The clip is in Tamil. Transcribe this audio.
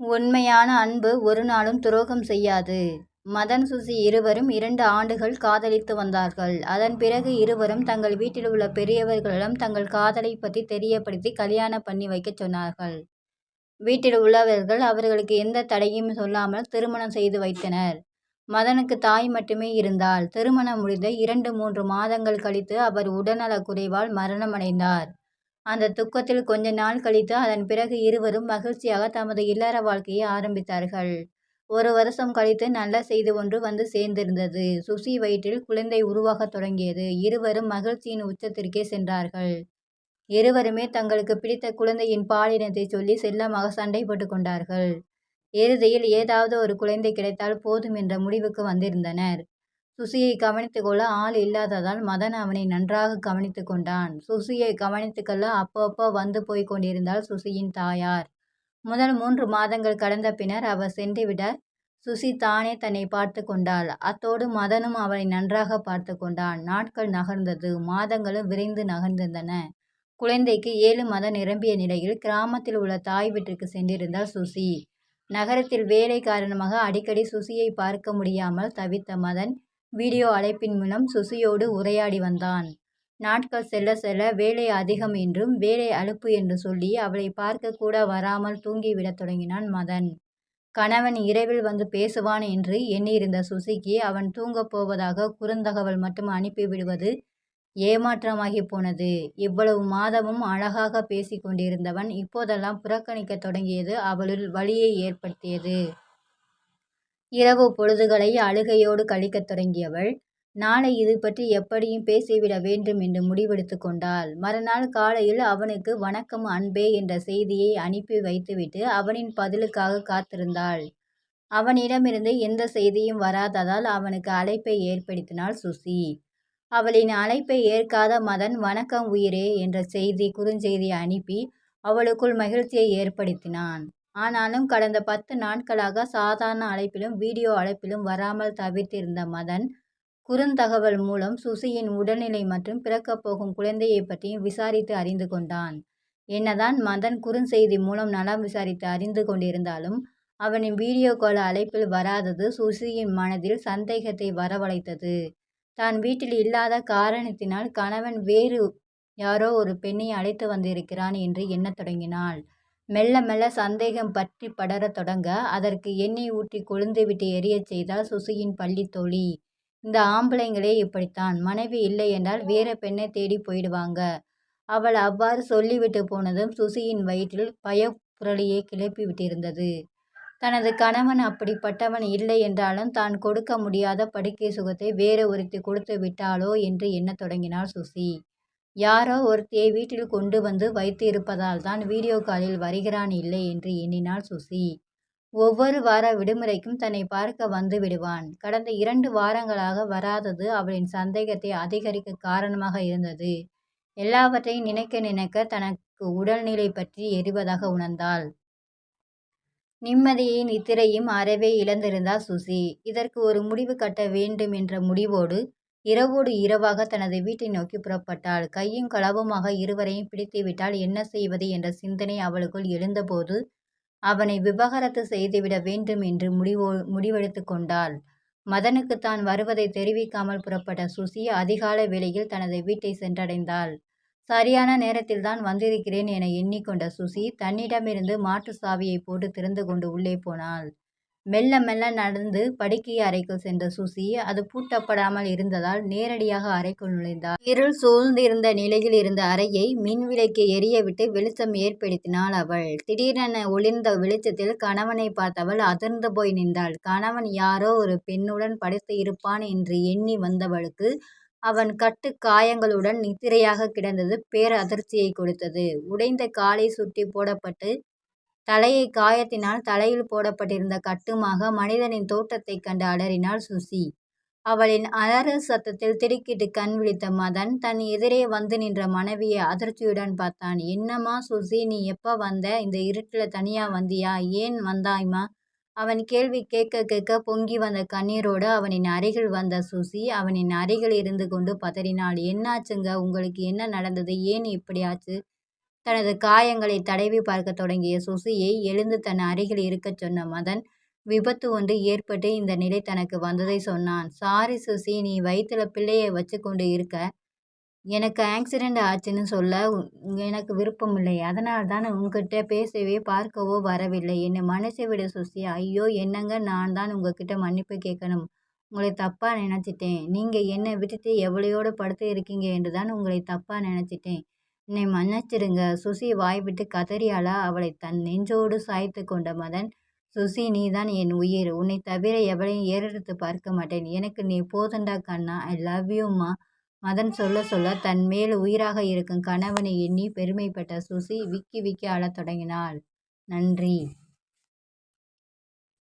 உண்மையான அன்பு ஒரு நாளும் துரோகம் செய்யாது. மதன் சுசி இருவரும் இரண்டு ஆண்டுகள் காதலித்து வந்தார்கள். அதன் பிறகு இருவரும் தங்கள் வீட்டில் உள்ள பெரியவர்களிடம் தங்கள் காதலைப் பற்றி தெரியப்படுத்தி கல்யாணம் பண்ணி வைக்கச் சொன்னார்கள். வீட்டில் உள்ளவர்கள் அவர்களுக்கு எந்த தடையும் சொல்லாமல் திருமணம் செய்து வைத்தனர். மதனுக்கு தாய் மட்டுமே இருந்தால் திருமணம் முடிந்த இரண்டு மூன்று மாதங்கள் கழித்து அவர் உடல்நலக் குறைவால் மரணமடைந்தார். அந்த துக்கத்தில் கொஞ்ச நாள் கழித்து அதன் பிறகு இருவரும் மகிழ்ச்சியாக தமது இல்லற வாழ்க்கையை ஆரம்பித்தார்கள். ஒரு வருஷம் கழித்து நல்ல செய்தி ஒன்று வந்து சேர்ந்திருந்தது. சுசி வயிற்றில் குழந்தை உருவாகத் தொடங்கியது. இருவரும் மகிழ்ச்சியின் உச்சத்திற்கே சென்றார்கள். இருவருமே தங்களுக்கு பிடித்த குழந்தையின் பாலினத்தை சொல்லி செல்லமாக சண்டை கொண்டார்கள். இறுதியில் ஏதாவது ஒரு குழந்தை கிடைத்தால் போதும் என்ற முடிவுக்கு வந்திருந்தனர். சுசியை கவனித்துக்கொள்ள ஆள் இல்லாததால் மதன் அவனை நன்றாக கவனித்து கொண்டான். சுசியை கவனித்துக்கொள்ள அப்பப்போ வந்து போய்க் கொண்டிருந்தாள் சுசியின் தாயார். முதல் மூன்று மாதங்கள் கடந்த பின்னர் அவர் சென்றுவிட சுசி தானே தன்னை பார்த்து கொண்டாள். அத்தோடு மதனும் அவளை நன்றாக பார்த்து கொண்டான். நாட்கள் நகர்ந்தது. மாதங்களும் விரைந்து நகர்ந்திருந்தன. குழந்தைக்கு ஏழு மதம் நிரம்பிய நிலையில் கிராமத்தில் உள்ள தாய் வீட்டிற்கு சென்றிருந்தாள் சுசி. நகரத்தில் வேலை காரணமாக அடிக்கடி சுசியை பார்க்க முடியாமல் தவித்த மதன் வீடியோ அழைப்பின் மூலம் சுசியோடு உரையாடி வந்தான். நாட்கள் செல்ல செல்ல வேலை அதிகம் என்றும் வேலை அலுப்பு என்று சொல்லி அவளை பார்க்க கூட வராமல் தூங்கிவிடத் தொடங்கினான் மதன். கணவன் இரவில் வந்து பேசுவான் என்று எண்ணியிருந்த சுசிக்கு அவன் தூங்கப் போவதாக குறுந்தகவல் மட்டும் அனுப்பிவிடுவது ஏமாற்றமாகிப் போனது. இவ்வளவு மாதமும் அழகாக பேசிக் கொண்டிருந்தவன் இப்போதெல்லாம் புறக்கணிக்கத் தொடங்கியது அவளுள் வலியை ஏற்படுத்தியது. இரவு பொழுதுகளை அழுகையோடு கழிக்கத் தொடங்கியவள் நாளை இது பற்றி எப்படியும் பேசிவிட வேண்டும் என்று முடிவெடுத்துக் கொண்டாள். மறுநாள் காலையில் அவனுக்கு வணக்கம் அன்பே என்ற செய்தியை அனுப்பி வைத்துவிட்டு அவனின் பதிலுக்காக காத்திருந்தாள். அவனிடமிருந்து எந்த செய்தியும் வராததால் அவனுக்கு அழைப்பை ஏற்படுத்தினாள் சுசி. அவளின் அழைப்பை ஏற்காத மதன் வணக்கம் உயிரே என்ற செய்தி குறுஞ்செய்தி அனுப்பி அவளுக்குள் மகிழ்ச்சியை ஏற்படுத்தினான். ஆனாலும் கடந்த பத்து நாட்களாக சாதாரண அழைப்பிலும் வீடியோ அழைப்பிலும் வராமல் தவிர்த்திருந்த மதன் குறுந்தகவல் மூலம் சுசியின் உடல்நிலை மற்றும் பிறக்கப் போகும் குழந்தையைப் பற்றியும் விசாரித்து அறிந்து கொண்டான். என்னதான் மதன் குறுஞ்செய்தி மூலம் நலம் விசாரித்து அறிந்து கொண்டிருந்தாலும் அவனின் வீடியோ கால் அழைப்பில் வராதது சுசியின் மனதில் சந்தேகத்தை வரவழைத்தது. தான் வீட்டில் இல்லாத காரணத்தினால் கணவன் வேறு யாரோ ஒரு பெண்ணை அழைத்து வந்திருக்கிறான் என்று எண்ணத் தொடங்கினாள். மெல்ல மெல்ல சந்தேகம் பற்றி படரத் தொடங்க அதற்கு எண்ணெய் ஊற்றி கொழுந்துவிட்டு எரியச் செய்தாள் சுசியின் பள்ளித் தோழி. இந்த ஆம்பளைங்களே இப்படித்தான். மனைவி இல்லை என்றால் வேற பெண்ணை தேடி போயிடுவாங்க. அவள் அவ்வாறு சொல்லிவிட்டு போனதும் சுசியின் வயிற்றில் பயப் கிளப்பி விட்டிருந்தது தனது கணவன் அப்படிப்பட்டவன் இல்லை என்றாலும் தான் கொடுக்க முடியாத படுக்கை சுகத்தை வேறு ஒருத்தி கொடுத்து விட்டாளோ என்று எண்ணத் தொடங்கினாள் சுசி. யாரோ ஒருத்தியை வீட்டில் கொண்டு வந்து வைத்து இருப்பதால் தான் வீடியோ காலில் வருகிறான் இல்லை என்று எண்ணினாள் சுசி. ஒவ்வொரு வார விடுமுறைக்கும் தன்னை பார்க்க வந்து விடுவான். கடந்த இரண்டு வாரங்களாக வராதது அவளின் சந்தேகத்தை அதிகரிக்க காரணமாக இருந்தது. எல்லாவற்றையும் நினைக்க நினைக்க தனக்கு உடல்நிலை பற்றி எரிவதாக உணர்ந்தாள். நிம்மதியின் நித்திரையும் அறவே இழந்திருந்தாள் சுசி. இதற்கு ஒரு முடிவு கட்ட வேண்டும் என்ற முடிவோடு இரவோடு இரவாக தனது வீட்டை நோக்கி புறப்பட்டாள். கையும் களவுமாக இருவரையும் பிடித்துவிட்டால் என்ன செய்வது என்ற சிந்தனை அவளுக்குள் எழுந்தபோது அவனை விவகாரத்து செய்துவிட வேண்டும் என்று முடிவெடுத்துக் கொண்டாள். மதனுக்கு தான் வருவதை தெரிவிக்காமல் புறப்பட்ட சுசி அதிகாலை வேளையில் தனது வீட்டை சென்றடைந்தாள். சரியான நேரத்தில் தான் வந்திருக்கிறேன் என எண்ணிக்கொண்ட சுசி தன்னிடமிருந்து மாற்றுச் சாவியைப் போட்டு திறந்து கொண்டு உள்ளே போனாள். மெல்ல மெல்ல நடந்து படுக்கை அறைக்குள் சென்ற சுசி அது பூட்டப்படாமல் இருந்ததால் நேரடியாக அறைக்குள் நுழைந்தாள். இருள் சூழ்ந்திருந்த நிலையில் இருந்த அறையை மின்விளக்கை எரியவிட்டு வெளிச்சம் ஏற்படுத்தினாள் அவள். திடீரென ஒளிர்ந்த வெளிச்சத்தில் கணவனை பார்த்தவள் அதிர்ந்து போய் நின்றாள். கணவன் யாரோ ஒரு பெண்ணுடன் படுத்து இருப்பான் என்று எண்ணி வந்தவளுக்கு அவன் கட்டு காயங்களுடன் நித்திரையாக கிடந்தது பேரதிர்ச்சியைக் கொடுத்தது. உடைந்த காலை சுட்டி போடப்பட்டு தலையை காயத்தினால் தலையில் போடப்பட்டிருந்த கட்டுமாக மனிதனின் தோற்றத்தைக் கண்டு அலறினாள் சுசி. அவளின் அலற சத்தத்தில் திடுக்கிட்டு கண் விழித்த மதன் தன் எதிரே வந்து நின்ற மனைவியை அதிர்ச்சியுடன் பார்த்தான். என்னம்மா சுசி நீ எப்போ வந்த? இந்த இருட்டில் தனியாக வந்தியா? ஏன் வந்தாய்மா? அவன் கேள்வி கேட்க கேட்க பொங்கி வந்த கண்ணீரோடு அவனின் அருகில் வந்த சுசி அவனின் அருகில் இருந்து கொண்டு பதறினாள். என்னாச்சுங்க? உங்களுக்கு என்ன நடந்தது? ஏன் இப்படி ஆச்சு? தனது காயங்களை தடவி பார்க்க தொடங்கிய சுசியை எழுந்து தன் அருகில் இருக்கச் சொன்ன மதன் விபத்து ஒன்று ஏற்பட்டு இந்த நிலை தனக்கு வந்ததை சொன்னான். சாரி சுசி நீ வயிற்றுல பிள்ளையை வச்சு கொண்டு இருக்க. எனக்கு ஆக்சிடெண்ட் ஆச்சுன்னு சொல்ல எனக்கு விருப்பமில்லை. அதனால் தான் உங்ககிட்ட பேசவே பார்க்கவோ வரவில்லை. என்னை மன்னிச்சு விட சுசி. ஐயோ என்னங்க நான் தான் உங்ககிட்ட மன்னிப்பு கேட்கணும்? உங்களை தப்பாக நினச்சிட்டேன். நீங்கள் என்னை விட்டுட்டு எவ்வளையோடு படுத்து இருக்கீங்க என்று தான் உங்களை தப்பாக நினச்சிட்டேன். என்னை மன்னிச்சிடுங்க. சுசி வாய்விட்டு கதறியாளா? அவளை தன் நெஞ்சோடு சாய்த்து கொண்ட மதன் சுசி நீதான் என் உயிர். உன்னை தவிர எவளையும் ஏறெடுத்து பார்க்க மாட்டேன். எனக்கு நீ போதண்டா கண்ணா. ஐ லவ் யூம்மா மதன் சொல்ல சொல்ல தன் மேல் உயிராக இருக்கும் கணவனை எண்ணி பெருமைப்பட்ட சுசி விக்கி விக்கி அழத் தொடங்கினாள். நன்றி.